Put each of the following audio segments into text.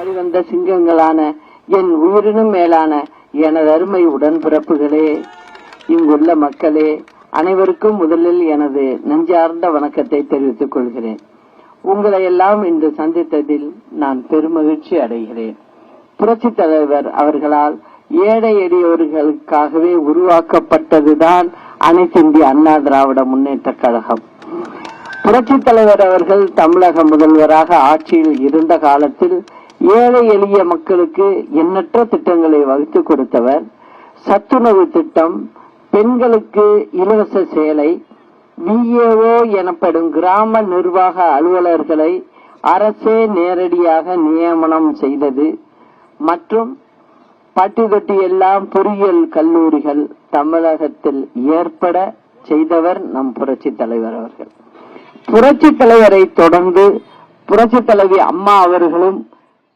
வழிவந்த சிங்கங்களான என் உயிரினும் மேலான எனது அருமை உடன்பிறப்புகளே இங்குள்ள மக்களே அனைவருக்கும் முதலில் எனது நெஞ்சார்ந்த வணக்கத்தை தெரிவித்துக் கொள்கிறேன். உங்களை எல்லாம் இன்று சந்தித்ததில் நான் பெருமகிழ்ச்சி அடைகிறேன். புரட்சி தலைவர் அவர்களால் ஏழை எளியவர்களுக்காகவே உருவாக்கப்பட்டதுதான் அனைத்திந்திய அண்ணா திராவிட முன்னேற்ற கழகம். புரட்சி தலைவர் அவர்கள் தமிழக முதல்வராக ஆட்சியில் இருந்த காலத்தில் ஏழை எளிய மக்களுக்கு எண்ணற்ற திட்டங்களை வகுத்து கொடுத்தவர். சத்துணவு திட்டம் பெண்களுக்கு இலவச சேலை விஏஓ எனப்படும் கிராம நிர்வாக அலுவலர்களை அரசே நேரடியாக நியமனம் செய்தது. மற்றும் பட்டி எல்லாம் பொறியியல் கல்லூரிகள் தமிழகத்தில் ஏற்பட செய்தவர் நம் புரட்சி தலைவர் அவர்கள். புரட்சி தலைவரை தொடர்ந்து புரட்சி தலைவி அம்மா அவர்களும்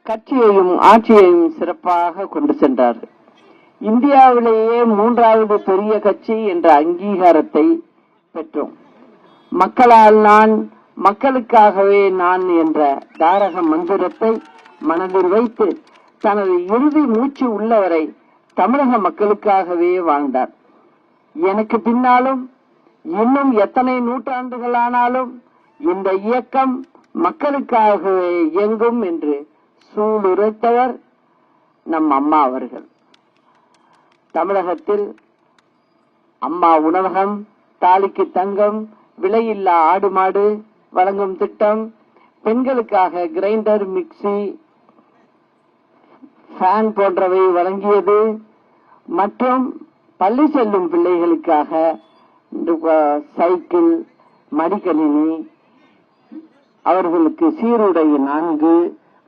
கட்சியையும் ஆட்சியையும் சிறப்பாக கொண்டு சென்றார்கள் இந்தியாவிலேயே மூன்றாவது பெரிய கட்சி என்ற அங்கீகாரத்தை பெற்றோம். மக்களால் நான் மக்களுக்காகவே நான் என்ற தாரக மந்திரத்தை மனதில் வைத்து தனது இறுதி மூச்சு உள்ளவரை தமிழக மக்களுக்காகவே வாழ்ந்தார். எனக்கு பின்னாலும் இன்னும் எத்தனை நூற்றாண்டுகளானாலும் இந்த இயக்கம் மக்களுக்காகவே இயங்கும் என்று சூளுரைத்தவர் நம் அம்மா அவர்கள். தமிழகத்தில் அம்மா உணவகம் தாலிக்கு தங்கம் விலையில்லா ஆடு மாடு வழங்கும் திட்டம் பெண்களுக்காக கிரைண்டர் மிக்சி ஃபேன் போன்றவை வழங்கியது மற்றும் பள்ளி செல்லும் பிள்ளைகளுக்காக சைக்கிள் மடிக்கணினி அவர்களுக்கு சீருடை நான்கு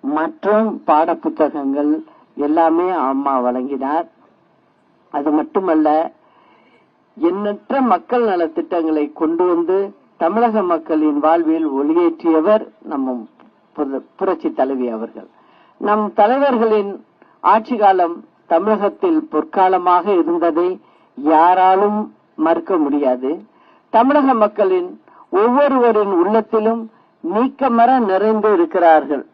மற்றும் பாடப்புத்தகங்கள் எல்லாமே அம்மா வழங்கினார். அது மட்டுமல்ல எண்ணற்ற மக்கள் நலத்திட்டங்களை கொண்டு வந்து தமிழக மக்களின் வாழ்வில் ஒளியேற்றியவர் நம்ம புரட்சி தலைவி அவர்கள். நம் தலைவர்களின் ஆட்சி காலம் தமிழகத்தில் பொற்காலமாக இருந்ததை யாராலும் மறுக்க முடியாது. தமிழக மக்களின் ஒவ்வொருவரின் உள்ளத்திலும் நீக்கமர நிறைந்து இருக்கிறார்கள்.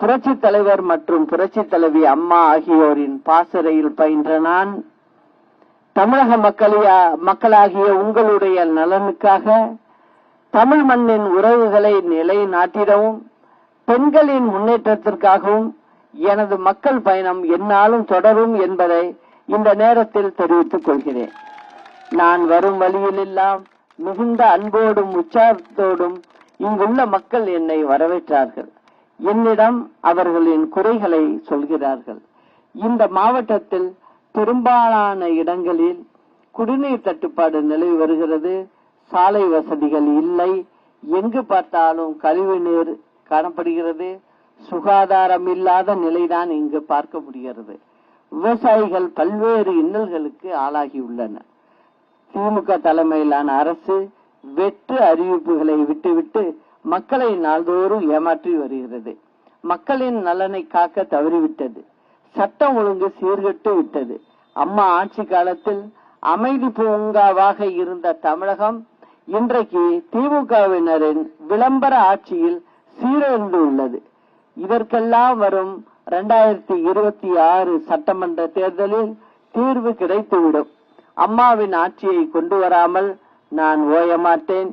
புரட்சி தலைவர் மற்றும் புரட்சி தலைவி அம்மா ஆகியோரின் பாசறையில் பயின்ற நான் தமிழக மக்களையா மக்களாகிய உங்களுடைய நலனுக்காக தமிழ் மண்ணின் உறவுகளை நிலைநாட்டிடவும் பெண்களின் முன்னேற்றத்திற்காகவும் எனது மக்கள் பயணம் என்னாலும் தொடரும் என்பதை இந்த நேரத்தில் தெரிவித்துக் கொள்கிறேன். நான் வரும் வழியிலெல்லாம் மிகுந்த அன்போடும் உற்சாகத்தோடும் இங்குள்ள மக்கள் என்னை வரவேற்றார்கள். என்னிடம் அவர்களின் குறைகளை சொல்கிறார்கள். இந்த மாவட்டத்தில் பெரும்பாலான இடங்களில் குடிநீர் தட்டுப்பாடு நிலவி வருகிறது. சாலை வசதிகள் இல்லை. எங்கு பார்த்தாலும் கழிவு நீர் காணப்படுகிறது. சுகாதாரம் இல்லாத நிலைதான் இங்கு பார்க்க முடிகிறது. விவசாயிகள் பல்வேறு இன்னல்களுக்கு ஆளாகியுள்ளனர் திமுக தலைமையிலான அரசு வெற்று அறிவிப்புகளை விட்டுவிட்டு மக்களை நாள்தோறும் ஏமாற்றி வருகிறது. மக்களின் நலனை காக்க தவறிவிட்டது. சட்டம் ஒழுங்கு சீர்கெட்டு விட்டது. அம்மா ஆட்சி காலத்தில் அமைதி பூங்காவாக இருந்த தமிழகம் இன்றைக்கு திமுகவினரின் விளம்பர ஆட்சியில் சீரழிந்து உள்ளது. இதற்கெல்லாம் வரும் இரண்டாயிரத்தி இருபத்தி ஆறு சட்டமன்ற தேர்தலில் தீர்வு கிடைத்துவிடும். அம்மாவின் ஆட்சியை கொண்டு வராமல் நான் ஓய மாட்டேன்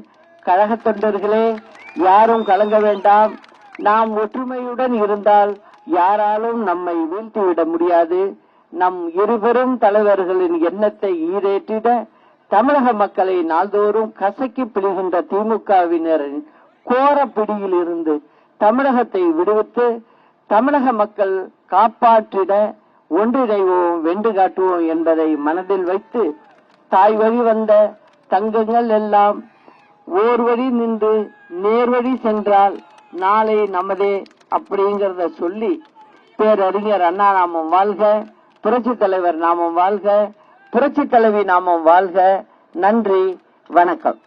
கழக தொண்டர்களே யாரும் கலங்க வேண்டாம். நாம் ஒற்றுமையுடன் இருந்தால் யாராலும் நம்மை வீழ்த்திவிட முடியாது. நம் இருபெரும் தலைவர்களின் எண்ணத்தை ஈடேற்றிட தமிழக மக்களை நாள்தோறும் கசக்கி பிழிகின்ற திமுகவினரின் கோர பிடியில் இருந்து தமிழகத்தை விடுவித்து தமிழக மக்கள் காப்பாற்றிட ஒன்றிணைவோம் வென்று காட்டுவோம் என்பதை மனதில் வைத்து தாய் வழி வந்த தங்கங்கள் எல்லாம் ஓர் வழி நின்று நேர்வழி சென்றால் நாளை நமதே அப்படிங்கறத சொல்லி பேரறிஞர் அண்ணா நாமம் வாழ்க புரட்சி தலைவர் நாமம் வாழ்க புரட்சி தலைவி நாமம் வாழ்க. நன்றி வணக்கம்.